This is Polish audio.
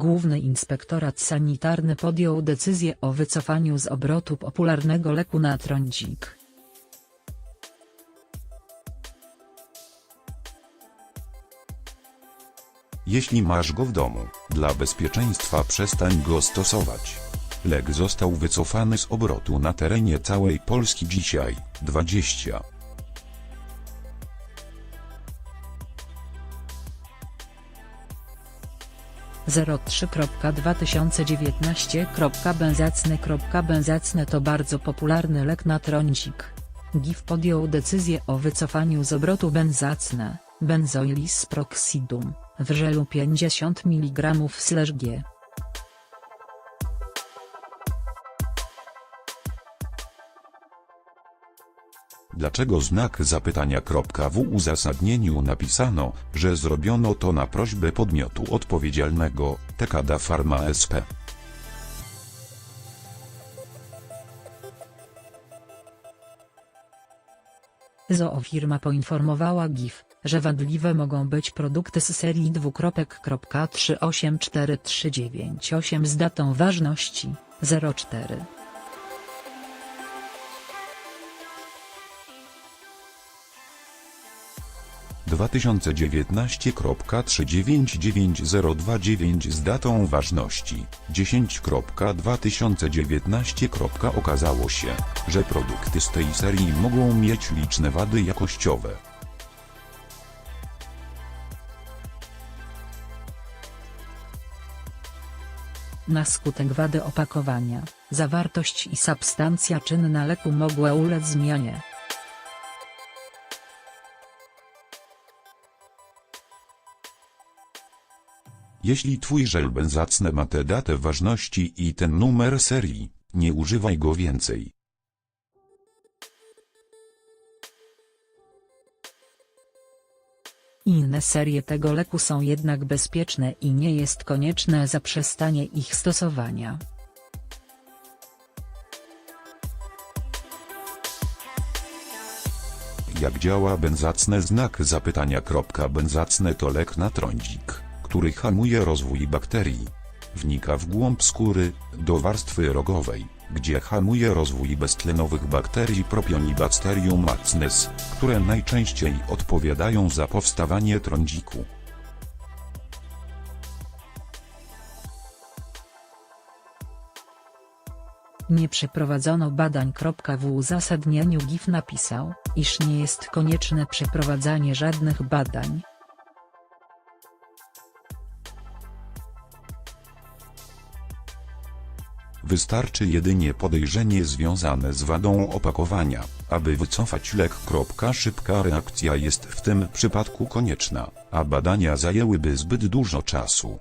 Główny Inspektorat Sanitarny podjął decyzję o wycofaniu z obrotu popularnego leku na trądzik. Jeśli masz go w domu, dla bezpieczeństwa przestań go stosować. Lek został wycofany z obrotu na terenie całej Polski dzisiaj, 20. 03.2019.benzacny to bardzo popularny lek na trądzik. GIF podjął decyzję o wycofaniu z obrotu benzacne, benzoilis proxidum, w żelu 50 mg/g. Dlaczego znak zapytania. W uzasadnieniu napisano, że zrobiono to na prośbę podmiotu odpowiedzialnego, Tekada Pharma SP. Zoofirma poinformowała GIF, że wadliwe mogą być produkty z serii 2.384398 z datą ważności 04. 2019.399029 z datą ważności 10.2019. Okazało się, że produkty z tej serii mogą mieć liczne wady jakościowe. Na skutek wady opakowania, zawartość i substancja czynna leku mogła ulec zmianie. Jeśli twój żel benzacny ma tę datę ważności i ten numer serii, nie używaj go więcej. Inne serie tego leku są jednak bezpieczne i nie jest konieczne zaprzestanie ich stosowania. Jak działa benzacne znak zapytania. Benzacne to lek na trądzik, który hamuje rozwój bakterii. Wnika w głąb skóry, do warstwy rogowej, gdzie hamuje rozwój beztlenowych bakterii Propionibacterium acnes, które najczęściej odpowiadają za powstawanie trądziku. Nie przeprowadzono badań. W uzasadnieniu GIF napisał, iż nie jest konieczne przeprowadzanie żadnych badań. Wystarczy jedynie podejrzenie związane z wadą opakowania, aby wycofać lek. Szybka reakcja jest w tym przypadku konieczna, a badania zajęłyby zbyt dużo czasu.